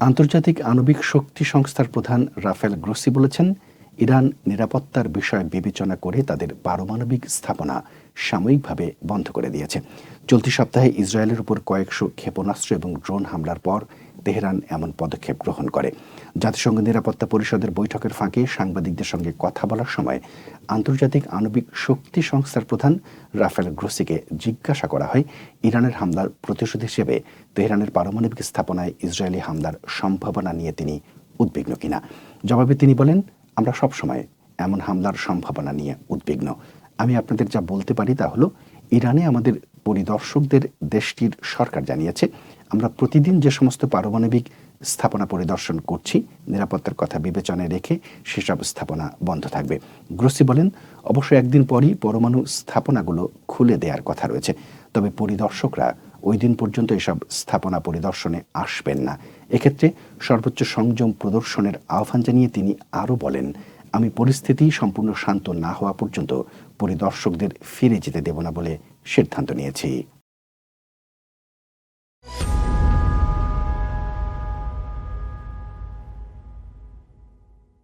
আন্তর্জাতিক আণবিক শক্তি সংস্থার প্রধান রাফেল গ্রোসি বলেছেন, ইরান নিরাপত্তার বিষয় বিবেচনা করে তাদের পারমাণবিক স্থাপনা সাময়িকভাবে বন্ধ করে দিয়েছে। চলতি সপ্তাহে ইসরায়েলের উপর কয়েকশো ক্ষেপণাস্ত্র এবং ড্রোন হামলার পর তেহরান এমন পদক্ষেপ গ্রহণ করে। জাতিসংঘ নিরাপত্তা পরিষদের বৈঠকের ফাঁকে সাংবাদিকদের সঙ্গে কথা বলার সময় আন্তর্জাতিক আণবিক শক্তি সংস্থার প্রধান রাফেল গ্রোসিকে জিজ্ঞাসা করা হয়, ইরানের হামলার প্রতিশোধ হিসেবে তেহরানের পারমাণবিক স্থাপনায় ইসরায়েলি হামলার সম্ভাবনা নিয়ে তিনি উদ্বিগ্ন কিনা? জবাবে তিনি বলেন, আমরা সবসময় এমন হামলার সম্ভাবনা নিয়ে উদ্বিগ্ন। আমি আপনাদের যা বলতে পারি তা হলো, ইরানে আমাদের পরিদর্শকদের দেশটির সরকার জানিয়েছে, আমরা প্রতিদিন যে সমস্ত পারমাণবিক স্থাপনা পরিদর্শন করছি, নিরাপত্তার কথা বিবেচনায় রেখে সেসব স্থাপনা বন্ধ থাকবে। গ্রোসি বলেন, অবশ্য একদিন পরই পরমাণু স্থাপনাগুলো খুলে দেওয়ার কথা রয়েছে। তবে পরিদর্শকরা ওই দিন পর্যন্ত এসব স্থাপনা পরিদর্শনে আসবেন না। এক্ষেত্রে সর্বোচ্চ সংযম প্রদর্শনের আহ্বান জানিয়ে তিনি আরও বলেন আমি পরিস্থিতি সম্পূর্ণ শান্ত না হওয়া পর্যন্ত পরিদর্শকদের ফিরে যেতে দেব না বলে সিদ্ধান্ত নিয়েছি।